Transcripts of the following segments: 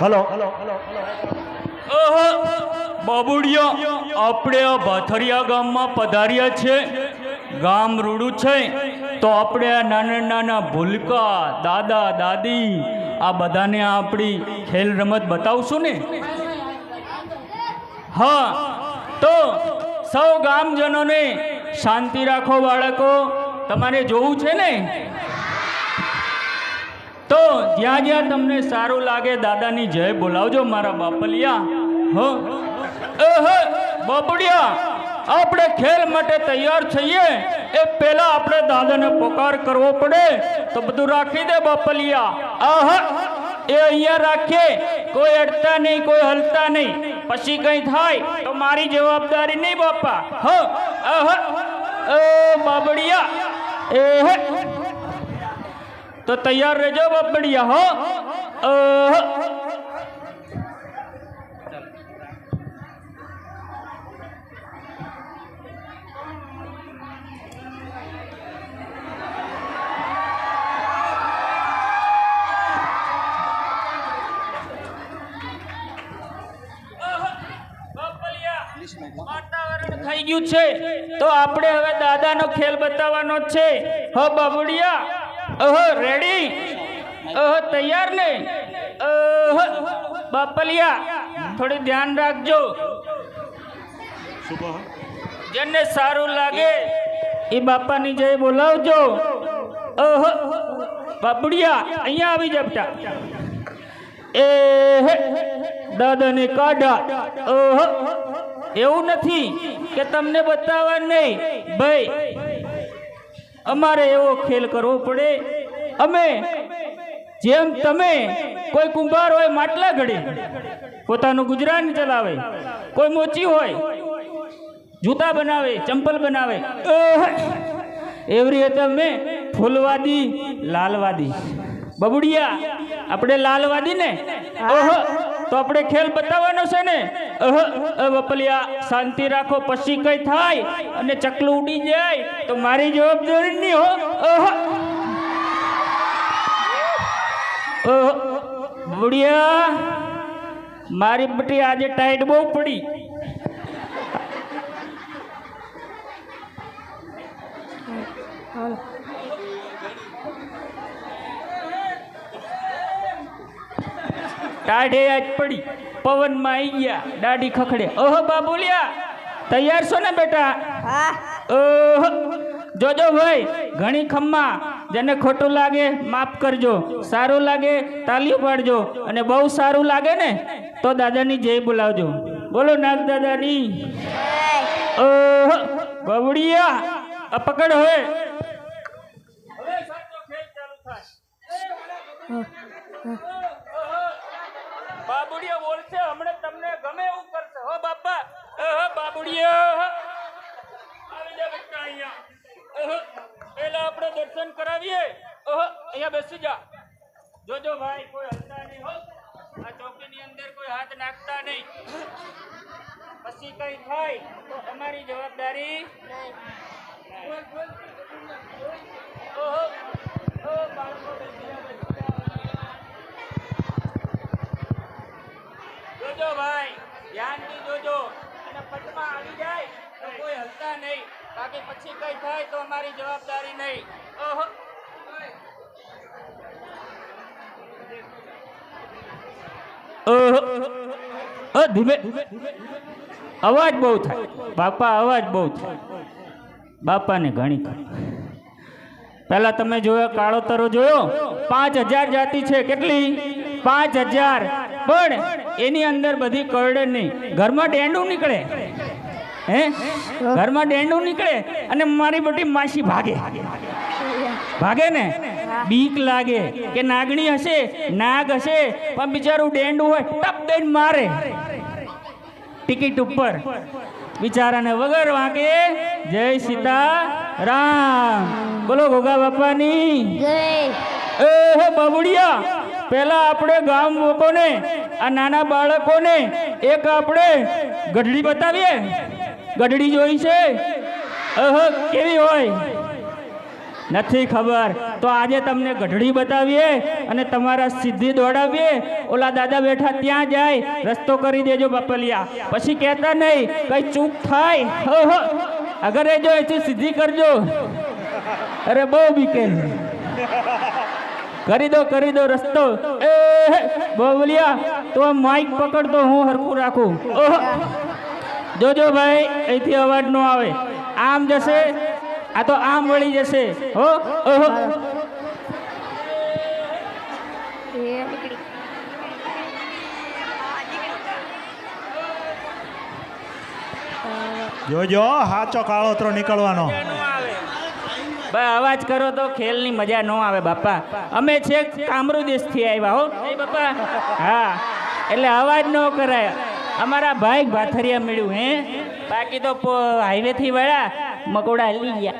Hello. બાબુડિયા, આપણે આ ભાથરિયા ગામમાં પધાર્યા છે. ગામ રૂડું છે. તો આપણે આ નાના નાના ભૂલકા, દાદા, દાદી, આ બધાને આપણી ખેલ રમત બતાવશું ને? હા, તો સૌ ગામજનોને શાંતિ રાખો બાળકો. તમારે જોવું છે ને? તો જ્યાં જ્યાં તમને સારું લાગે દાદાની જય બોલાવજો મારા બાપલિયા. હો. બાપડિયા આપણે ખેલ માટે તૈયાર થઈએ એ પહેલા આપણે દાદાને પોકાર કરવો પડે. તો બધું રાખી દે બાપલિયા. આહ, એ અહીંયા રાખીએ. કોઈ અડતા નહીં, કોઈ હલતા નહીં. પછી કંઈ થાય તો મારી જવાબદારી નહીં બાપા. હો, આહ. બાબડિયા એ તો તૈયાર રહેજો બાપડિયા હો. વાતાવરણ થઈ ગયું છે. તો આપણે હવે દાદાનો ખેલ બતાવવાનો છે. હો બાબુડિયા. ઓહો રેડી? ઓહો તૈયાર ને? ઓહો બાપલિયા થોડી ધ્યાન રાખજો. જેને સારું લાગે એ બાપાની જય બોલાવજો. ઓહો બાપડિયા અહીંયા આવી જપટા એ દાદાને કાઢા. ઓહો એવું નથી કે તમને બતાવવા નહીં. ભાઈ અમારે એવો ખેલ કરવો પડે. અમે જેમ તમે કોઈ કુંભાર હોય માટલા ઘડે પોતાનું ગુજરાન ચલાવે, કોઈ મોચી હોય, જૂતા બનાવે, ચંપલ બનાવે એવી રીતે અમે ફૂલવાદી, લાલવાદી. બબુડિયા, આપણે લાલવાદી ને ઓહો. તો આપણે ખેલ બતાવવાનો છે ને? બપલિયા શાંતિ રાખો, પછી કઈ થાય અને ચકલું ઉડી જાય, તો મારી જવાબદારી નહીં હો. બુડિયા મારી બટી આજે ટાઈટ બહુ પડી. ટાઢે આજ પડી. પવનમાં આવી ગયા. દાઢી ખખડે. ઓહો બાબુલિયા તૈયાર છો ને બેટા? ઓહો. જોજો ભાઈ ઘણી ખમ્મા. જેને ખોટું લાગે માફ કરજો. સારું લાગે તાલી પાડજો. અને બહુ સારું લાગે ને તો દાદાની જય બોલાવજો. બોલો નાગ દાદાની. ઓહો. બબડિયા આ પકડ હવે. હવે સાચો ખેલ ચાલુ થાય બાબુડિયા બોલશે હમણે તમને ગમે એવું કરશે હો બાપા હો બાબુડિયા આવી જા બેટા અહીંયા અહ, પહેલા આપણે દર્શન કરાવીએ અહ, અહીંયા બેસી જા જોજો ભાઈ કોઈ હલતા નહીં હો આ ચોકીની અંદર કોઈ હાથ નાખતા નહીં. પછી કઈ થાય તો અમારી જવાબદારી ઓહો, ઓ બાળકો બેસી જા, બેસી જા. જોજો ભાઈ ધ્યાનથી જોજો. અને પટમાં આવી જાય તો કોઈ હલતા નહીં. બાકી પછી કઈ થાય તો અમારી જવાબદારી નહીં. ઓહો. અવાજ બહુ થાય. બાપા, અવાજ બહુ થાય. બાપાને ઘણી પહેલા તમે જોયો, કાળો તરો જોયો? પાંચ હજાર જાતિ છે. કેટલી? પાંચ હજાર. પણ એની અંદર બધી કરડે નહીં. ઘરમાં ડેંડું નીકળે. હે? ઘરમાં ડેંડું નીકળે અને મારી બધી માસી ભાગે. ભાગે ને? બીક લાગે કે નાગણી હશે નાગ હશે પણ બિચારું ડેંડું હોય ટપ દઈને મારે. ટિકિટ ઉપર. બિચારાને વગર વાંકે જય સીતા રામ બોલો ગોગા બાપાની. જય. એ હે બાબુડિયા પહેલા આપણે ગામ લોકોને આ નાના બાળકોને એક આપણે ગઢડી બતાવીએ. ગઢડી જોઈ છે? કેવી હોય? નથી ખબર. તો આજે તમને ગઢડી બતાવીએ અને તમારા સિદ્ધિ દોડાવીએ. ઓલા દાદા બેઠા ત્યાં જાય, રસ્તો કરી દેજો બાપલિયા. પછી કહેતા નહીં, કઈ ચૂક થાય? ઓહો અગર એ જો એથી સિદ્ધિ કરજો. અરે બહુ બીકે. કરી દો કરી દો રસ્તો. એ બોલિયા તો માઇક પકડતો હું હરખું રાખું. ઓહો. જોજો ભાઈ, અહીંથી અવાજ ન આવે. આમ જશે, આ તો આમ વળી જશે. હો, ઓહો. જોજો, હાચો કાળોતરો નીકળવાનો. ભાઈ અવાજ કરો તો ખેલની મજા ન આવે બાપા. અમે છેક કામરૂ દેશથી આવ્યા હો. બાપા. હા. એટલે અવાજ ન કરાય. અમારા ભાઈ ભાથરિયા મળ્યું હે. બાકી તો હાઈવે થી વળ્યા મકોડા લઈ ગયા.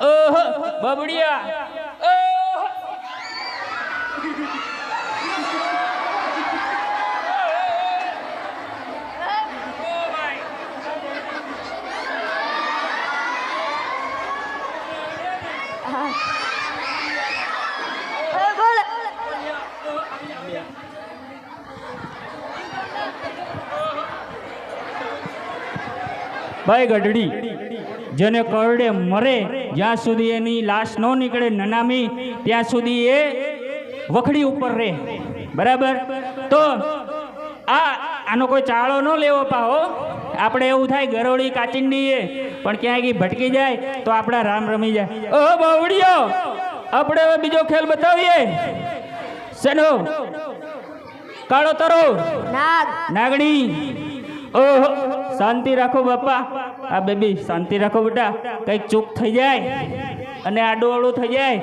ઓહો બબડિયા. ભાઈ ગઢડી, જેને કરડે મરે, જ્યાં સુધી એની લાશ ન નીકળે નનામી, ત્યાં સુધી એ વખડી ઉપર રહે. બરાબર? તો આ, આનો કોઈ ચાળો ન લેવો પાહો. આપણે એવું થાય ગરોળી કાચિંડીએ પણ ક્યાંય ભટકી જાય તો આપણા રામ રમી જાય. ઓ બાવડિયો આપણે હવે બીજો ખેલ બતાવીએ. શેનો? કાળો તરો નાગણી. ઓહો શાંતિ રાખો બાપા. આ બેબી શાંતિ રાખો બેટા. કંઈક ચૂક થઈ જાય અને આડું થઈ જાય.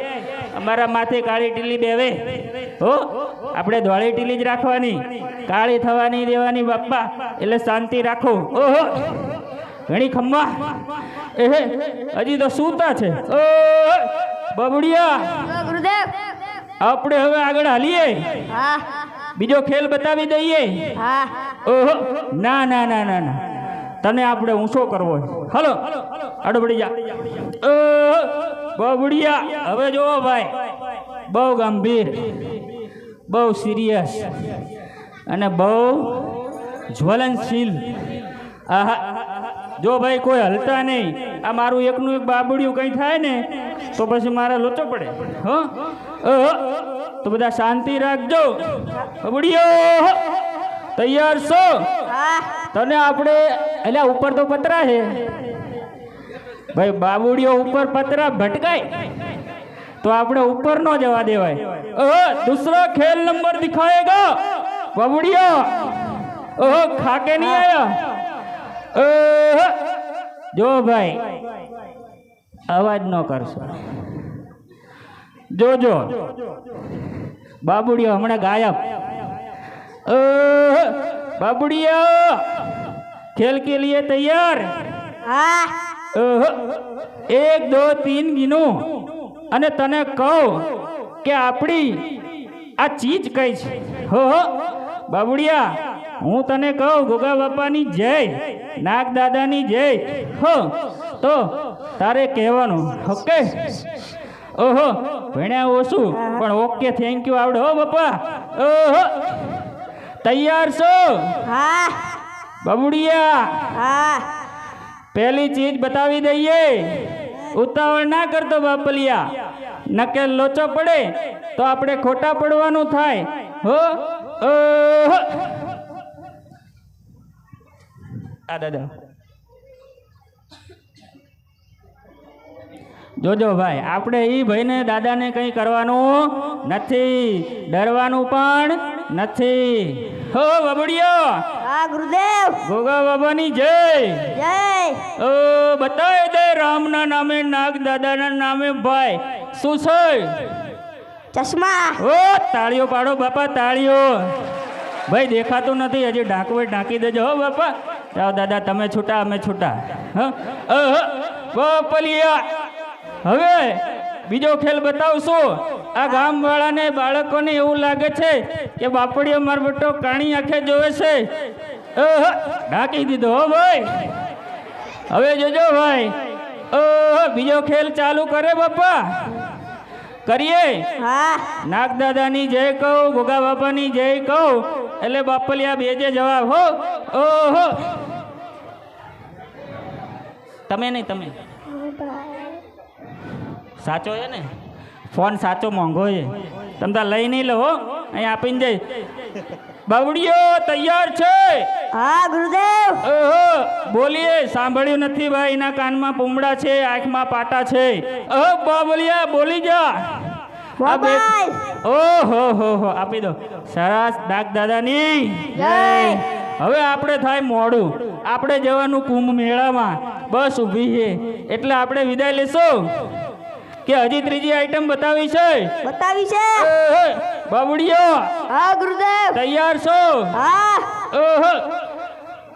અમારા માથે કાળી ટીલી બેવે હો આપણે ધોળી ટીલી જ રાખવાની. કાળી થવાની દેવાની બાપા. એટલે શાંતિ રાખો. ઓહો. ઘણી ખમ્મા એહે હજી તો સૂતા છે. ઓ બબડિયા ગુરુદેવ. આપણે હવે આગળ હાલીએ. હા. બીજો ખેલ બતાવી દઈએ. હા. ઓહો ના ના ના ના ના. તને આપણે ઊંચો કરવો છે. હલો અડબડી જા ઓ બબડિયા હવે જોવો ભાઈ. બહુ ગંભીર બહુ સિરિયસ અને બહુ જ્વલનશીલ. આહા. જો ભાઈ કોઈ હલતા નહીં આ મારું એકનું એક બાબડિયું કંઈ થાય ને તો પછી મારા લોચો પડે. હો? તો બધા શાંતિ રાખજો. બબડિયો તૈયાર છો? તને આપણે એટલે ઉપર તો પતરા છે. ભાઈ બાબુડીઓ ઉપર પતરા ભટકાય. તો આપણે ઉપર ન જવા દેવાય. દુસરો દૂસરો ખેલ નંબર દિખાયેગા. બાબુડીઓ ઓહો ખાકે નહીં આયા? જો ભાઈ અવાજ ન કરશો. જોજો બાબુડિયો હમણાં ગાયબ. બાબુડીઓ ખેલ કે લીએ તૈયાર? એક દો તીન ગીનું. અને તને કહો કે આપણી આ ચીજ કઈ છે. હો બાબુડિયા હું તને કહું ગોગા બાપાની જય નાગ દાદાની જય. હો તો તારે કહેવાનું ઓકે? ઓહો ભણ્યા ઓછું પણ ઓકે થેન્ક યુ આવડે. હો બાપા. ઓહો તૈયાર છો? હા. બબુડિયા. હા. પહેલી ચીજ બતાવી દઈએ. ઉતાવળ ના કરતો બાપલિયા. નકે લોચો પડે તો આપણે ખોટા પડવાનું થાય. હો ઓહો. આ દાદા જોજો ભાઈ આપણે એ ભાઈને દાદાને કંઈ કરવાનું નથી. ડરવાનું પણ નથી. હો બબડિયો હા ગુરુદેવ. ગોગા બાબાની જય. જય. ઓ બતાવી દે રામના નામે નાગ દાદાના નામે ભાઈ. શું છે? ચશ્મા. ઓ તાળીઓ પાડો બાપા તાળીઓ. ભાઈ દેખાતું નથી. હજી ઢાંકવે ઢાંકી દેજો. હો બાપા. જાઓ દાદા તમે છૂટા અમે છૂટા. પલિયા હવે બીજો ખેલ બતાવશું. આ ગામવાળાને બાળકોને એવું લાગે છે કે બાપડીઓ માર બટો કાણી આંખે જોવે છે. ઢાંકી દીધો હો ભાઈ. હવે જોજો ભાઈ. ઓહો બીજો ખેલ ચાલુ કરે બાપા. કરીએ? નાગ દાદાની જય કહું ગોગા બાપાની જય કહું. એટલે બાપલિયા બે જે જવાબ હો ઓહો તમે નહીં તમે. સાચો છે ને? ફોન સાચો મોંઘો છે. તમે તાર લઈ નહીં લો હો. અહીં આપીને જઈ બાવડીઓ તૈયાર છે. હા ગુરુદેવ. ઓહો બોલીએ સાંભળ્યું નથી ભાઈ એના કાનમાં પૂમડા છે આંખમાં પાટા છે. ઓહો બાબલિયા બોલી જા. મોબાઈલ! ઓહો હો હો આપી દો. સરસ ડાક દાદાની. જય. હવે આપણે થાય મોડું. આપણે જવાનું કુંભ મેળામાં. બસ ઊભી છે. એટલે આપણે વિદાય લેશું. કે હજી ત્રીજી આઈટમ બતાવી છે. બતાવી છે. બાબુડીઓ હા ગુરુદેવ. તૈયાર છો? હા. ઓહો.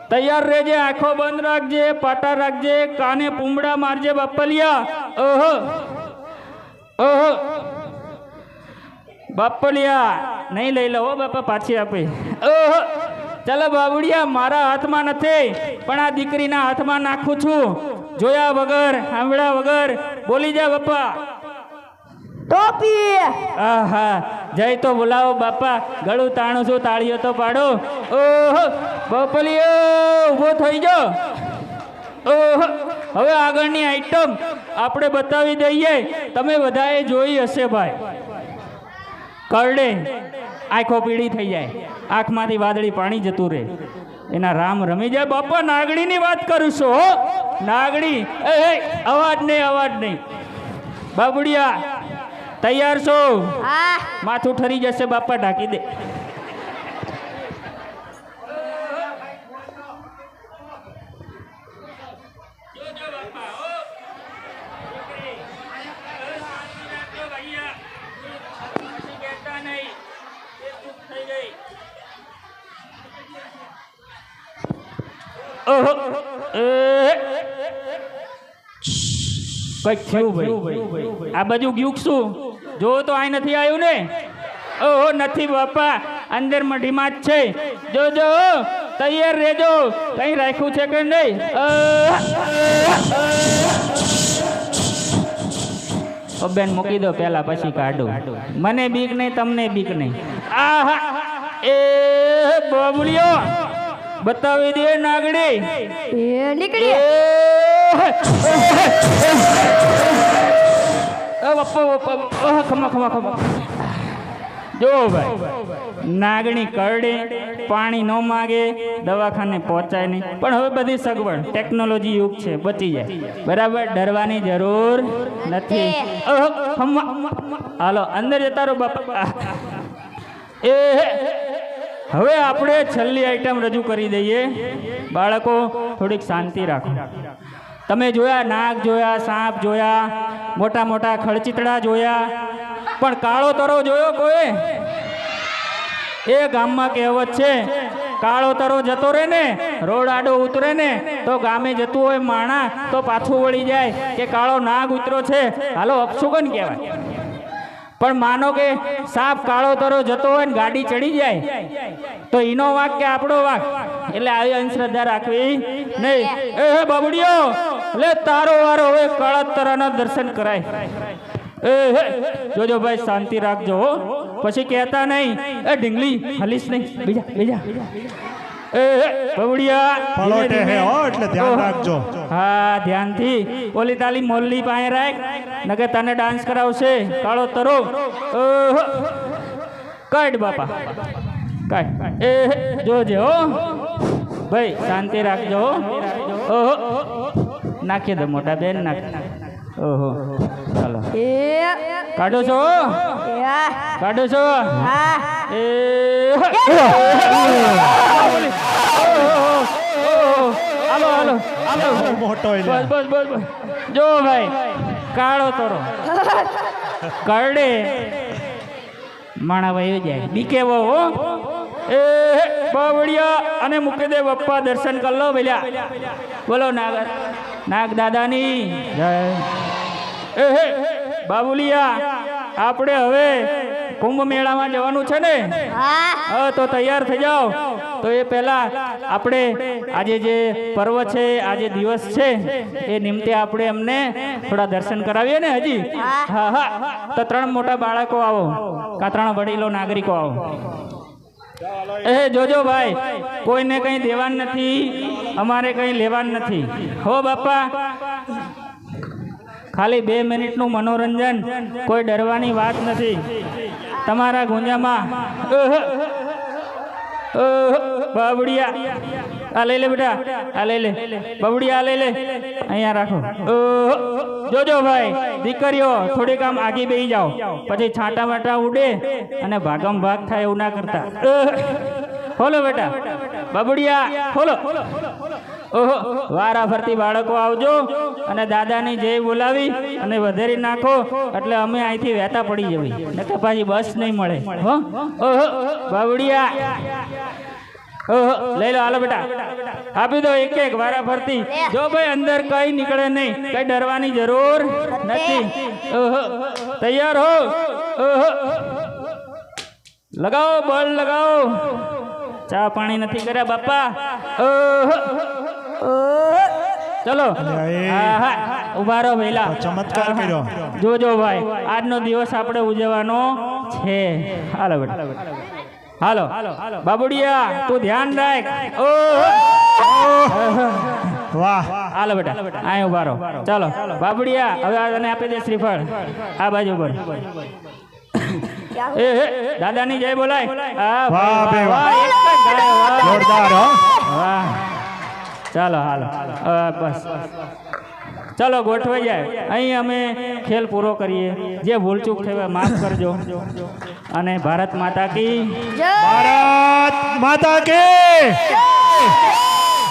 તૈયાર રહેજે આંખો બંધ રાખજે પાટા રાખજે કાને પૂમડા મારજે બાપલિયા. ઓહો. ઓહો. બાપલિયા નહીં લઈ લો હો બાપા પાછી આપી. ઓહો ચાલો બાબુડિયા મારા હાથમાં નથી પણ આ દીકરીના હાથમાં નાખું છું. જોયા વગર સાંભળ્યા વગર બોલી જા બાપા. ટોપી! આહા જય તો બોલાવો બાપા ગળું તાણું છું તાળીઓ તો પાડો. ઓહો બપલીઓ ઊભો થઈ જાઓ ઓહો હવે આગળની આઈટમ આપણે બતાવી દઈએ. તમે બધાએ જોઈ હશે ભાઈ. કરડે આંખો પીળી થઈ જાય. આંખમાંથી વાદળી પાણી જતું રહે. એના રામ રમી જાય બાપા નાગડીની વાત કરું છું હો. નાગડી એ એ, અવાજ નહીં અવાજ નહીં. બાબુડિયા તૈયાર છો? હા. માથું ઠરી જશે બાપા ઢાંકી દે. કંઈક થયું ભાઈ. આ બાજુ ગયું શું? જો તો આ નથી આવ્યું ને? ઓહો નથી બાપા. અંદર મઢીમાં જ છે. જો જો તૈયાર રહેજો. કઈ રાખ્યું છે કે નહીં? બેન મૂકી દો પેલા પછી કાઢો. મને બીક નહીં તમને બીક નહીં. આહા. એ બાબુલિયો. બતાવી દે નાગડી. એ નીકળી. એ બપ્પા બપ્પા ખમા ખમા ખમા. જો ભાઈ નાગણી કરડે પાણી ન માગે દવાખાને પહોંચાય નહીં. પણ હવે બધી સગવડ ટેકનોલોજી યુગ છે બચી જાય. બરાબર? ડરવાની જરૂર નથી. હાલો અંદર જતા રહો બાપા. એ હવે આપણે છેલ્લી આઈટમ રજૂ કરી દઈએ. બાળકો, થોડીક શાંતિ રાખો. તમે જોયા, નાગ જોયા, સાપ જોયા, મોટા મોટા ખળચિતડા જોયા, પણ કાળો તરો જોયો કોઈ એ ગામમાં કહેવત છે, કાળો તરો જતો રહે ને રોડ આડો ઉતરે ને, તો ગામે જતું હોય માણા, તો પાછું વળી જાય કે કાળો નાગ ઉતરો છે. હાલો અપશુકન કહેવાય. પણ માનો કે સાપ કાળો તરો જતો હોય ને ગાડી ચડી જાય, તો એનો વાંક કે આપણો વાંક? એટલે આવી અંધશ્રદ્ધા રાખવી નહીં. એ હે બાબુડિયો, લે તારો વારો હવે કાળા દર્શન કરાય. એ જોજો ભાઈ, શાંતિ રાખજો. પછી કહેતા નહીં, એ ઢીંગલી, હલીશ નહીં. બીજા બીજા. એ બાબુડિયા પલોટે હે હો એટલે ધ્યાન રાખજો. હા ધ્યાનથી. ઓલી તાલી મોલ્લી પાસે રાખ નકે તને ડાન્સ કરાવશે. કાળો તરો. ઓહો. કાઢ બાપા. એ જોજે હો. ભાઈ શાંતિ રાખજો ઓહો. નાખી દે મોટા બેન નાખ ઓહો. ચાલો. એ. કાઢો છો કાઢો છો. હા. એ. મોટો બસ બસ બસ બસ. જો ભાઈ કાળો તરો. કરડે. માણા ભાઈ જાય. બીકે બહુ હો. એ બાવળિયા અને મૂકી દે બપ્પા દર્શન કર લો ભેલ્યા બોલો નાગ નાગ દાદાની જય. એ હે બાબુલિયા આપણે હવે કુંભ મેળામાં જવાનું છે ને? હા. હા તો તૈયાર થઈ જાઓ. તો એ પહેલા આપણે આજે જે પર્વ છે, આજે દિવસ છે, એ નિમિત્તે આપણે એમને થોડા દર્શન કરાવીએ ને હજી? હા હા. તો ત્રણ મોટા બાળકો આવો, કા ત્રણ વડીલો, નાગરિકો આવો. એ જોજો ભાઈ, કોઈને કંઈ દેવાન નથી, અમારે કંઈ લેવાન નથી. હો બાપા. ખાલી બે મિનિટનું મનોરંજન, કોઈ ડરવાની વાત નથી. તમારા ગુંજામાં. બાવડિયા આ લઈ લે બેટા, આ લઈ લે. બાવડિયા આ લે. અહીંયા રાખો. જોજો ભાઈ, દીકરીઓ, થોડીક આમ આગી બેસી જાઓ. પછી છાંટા માટા ઉડે અને ભાગમ ભાગ થાય એવું ના કરતા. ખોલો બેટા. બાબુડિયા, ખોલો. ઓહો વારા ફરતી બાળકો આવજો અને દાદાની જય બોલાવી અને વધારી નાખો એટલે અમે અહીંથી વહેતા પડી જવી. નકર પાછી બસ નહીં મળે. હો? ઓહો બાવડિયા લઈ લો, હાલો બેટા. આપી દો એક એક વારા ફરતી જો ભાઈ અંદર કઈ નીકળે નહીં, કઈ ડરવાની જરૂર નથી. ઓહો, તૈયાર હો. ઓહો. લગાવો બોલ લગાવો. ચા પાણી નથી કર્યા, બાપા. ઓહો. ચલો. હા હા. ઊભા રહો મહિલા. ચમત્કાર કર્યો. જોજો ભાઈ આજનો દિવસ આપણે ઉજવવાનો છે. હાલો બેટા. હાલો બાબુડિયા તું ધ્યાન રાખ. ઓહો. વાહ. હાલો બેટા. અહીં ઊભા રહો. ચાલો. બાબુડિયા હવે આ તને આપી દે શ્રીફળ. આ બાજુ ઉપર એ હે દાદાની જય બોલાય. હા વાહ વાહ. જોરદાર વાહ. ચાલો હાલો. બસ. ચાલો ગોઠવાઈ જાય. અહીં અમે ખેલ પૂરો કરીએ. જે ભૂલચૂક થયો માફ કરજો. અને ભારત માતા કી ભારત માતા કે!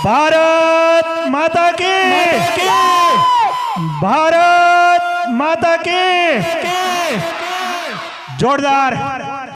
ભારત માતા કે! ભારત માતા કે! જોરદાર.